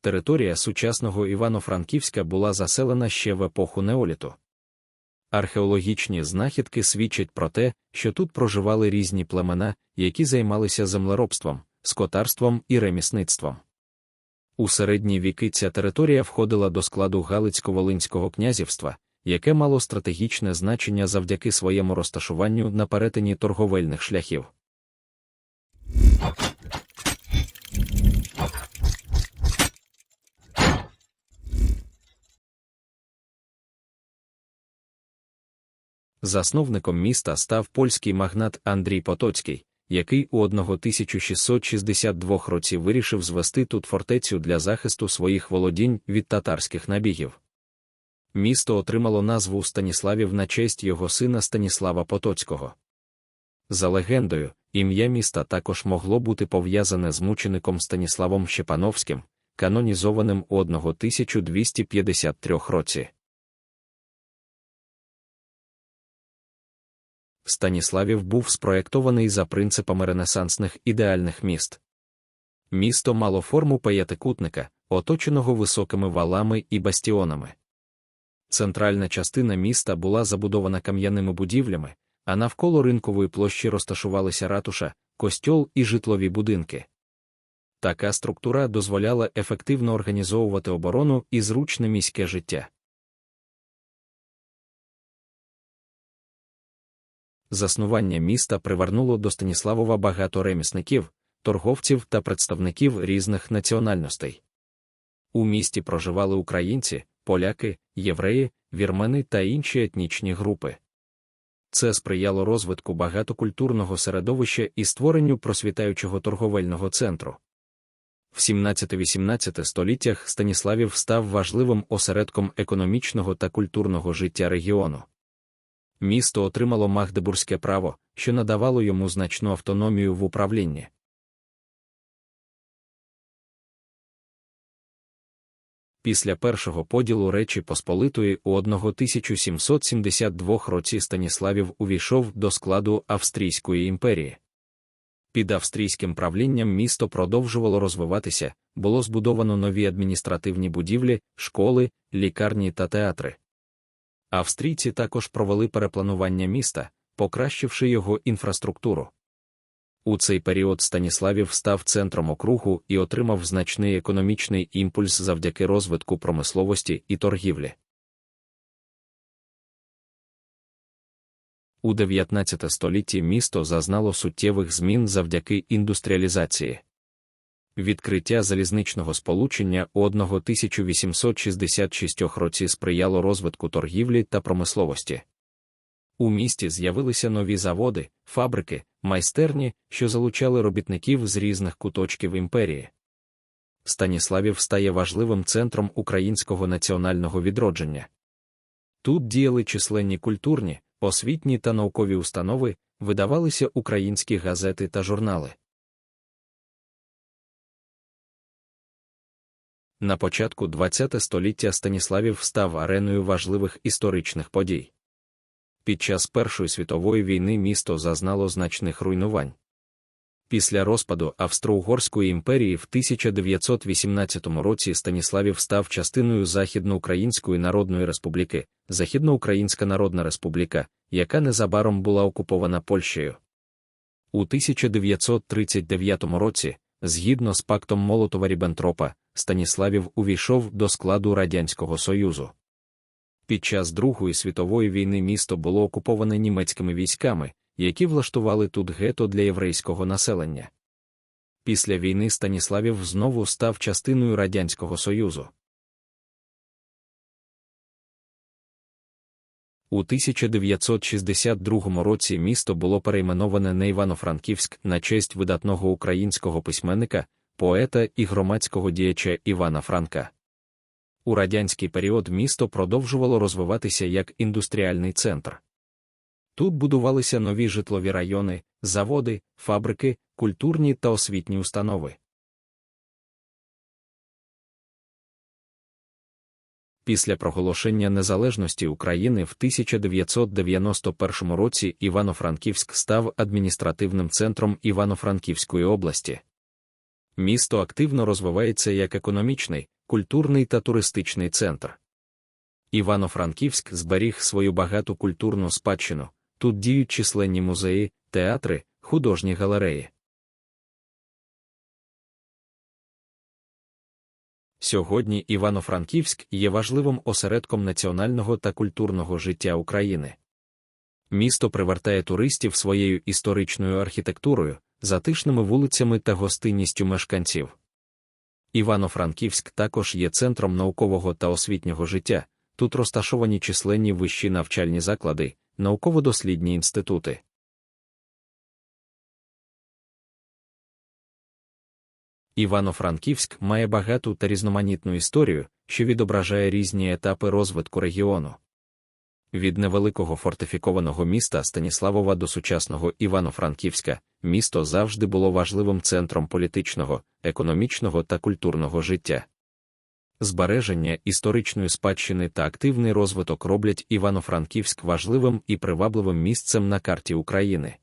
територія сучасного Івано-Франківська була заселена ще в епоху неоліту. Археологічні знахідки свідчать про те, що тут проживали різні племена, які займалися землеробством, скотарством і ремісництвом. У середні віки ця територія входила до складу Галицько-Волинського князівства, яке мало стратегічне значення завдяки своєму розташуванню на перетині торговельних шляхів. Засновником міста став польський магнат Андрій Потоцький, який у 1662 році вирішив звести тут фортецю для захисту своїх володінь від татарських набігів. Місто отримало назву Станіславів на честь його сина Станіслава Потоцького. За легендою, ім'я міста також могло бути пов'язане з мучеником Станіславом Щепановським, канонізованим у 1253 році. Станіславів був спроєктований за принципами ренесансних ідеальних міст. Місто мало форму п'ятикутника, оточеного високими валами і бастіонами. Центральна частина міста була забудована кам'яними будівлями, а навколо ринкової площі розташувалися ратуша, костьол і житлові будинки. Така структура дозволяла ефективно організовувати оборону і зручне міське життя. Заснування міста привернуло до Станіславова багато ремісників, торговців та представників різних національностей. У місті проживали українці, поляки, євреї, вірмени та інші етнічні групи. Це сприяло розвитку багатокультурного середовища і створенню просвітаючого торговельного центру. В 17-18 століттях Станіславів став важливим осередком економічного та культурного життя регіону. Місто отримало Магдебурзьке право, що надавало йому значну автономію в управлінні. Після першого поділу Речі Посполитої у 1772 році Станіславів увійшов до складу Австрійської імперії. Під австрійським правлінням місто продовжувало розвиватися, було збудовано нові адміністративні будівлі, школи, лікарні та театри. Австрійці також провели перепланування міста, покращивши його інфраструктуру. У цей період Станіславів став центром округу і отримав значний економічний імпульс завдяки розвитку промисловості і торгівлі. У 19 столітті місто зазнало суттєвих змін завдяки індустріалізації. Відкриття залізничного сполучення у 1866 році сприяло розвитку торгівлі та промисловості. У місті з'явилися нові заводи, фабрики, майстерні, що залучали робітників з різних куточків імперії. Станіславів стає важливим центром українського національного відродження. Тут діяли численні культурні, освітні та наукові установи, видавалися українські газети та журнали. На початку ХХ століття Станіславів став ареною важливих історичних подій. Під час Першої світової війни місто зазнало значних руйнувань. Після розпаду Австро-Угорської імперії в 1918 році Станіславів став частиною Західноукраїнської Народної Республіки, Західноукраїнська Народна Республіка, яка незабаром була окупована Польщею. У 1939 році, згідно з пактом Молотова Ріббентропа, Станіславів увійшов до складу Радянського Союзу. Під час Другої світової війни місто було окуповане німецькими військами, які влаштували тут гето для єврейського населення. Після війни Станіславів знову став частиною Радянського Союзу. У 1962 році місто було перейменоване на Івано-Франківськ на честь видатного українського письменника, поета і громадського діяча Івана Франка. У радянський період місто продовжувало розвиватися як індустріальний центр. Тут будувалися нові житлові райони, заводи, фабрики, культурні та освітні установи. Після проголошення незалежності України в 1991 році Івано-Франківськ став адміністративним центром Івано-Франківської області. Місто активно розвивається як економічний, культурний та туристичний центр. Івано-Франківськ зберіг свою багату культурну спадщину. Тут діють численні музеї, театри, художні галереї. Сьогодні Івано-Франківськ є важливим осередком національного та культурного життя України. Місто привертає туристів своєю історичною архітектурою, затишними вулицями та гостинністю мешканців. Івано-Франківськ також є центром наукового та освітнього життя, тут розташовані численні вищі навчальні заклади, науково-дослідні інститути. Івано-Франківськ має багату та різноманітну історію, що відображає різні етапи розвитку регіону. Від невеликого фортифікованого міста Станіславова до сучасного Івано-Франківська місто завжди було важливим центром політичного, економічного та культурного життя. Збереження історичної спадщини та активний розвиток роблять Івано-Франківськ важливим і привабливим місцем на карті України.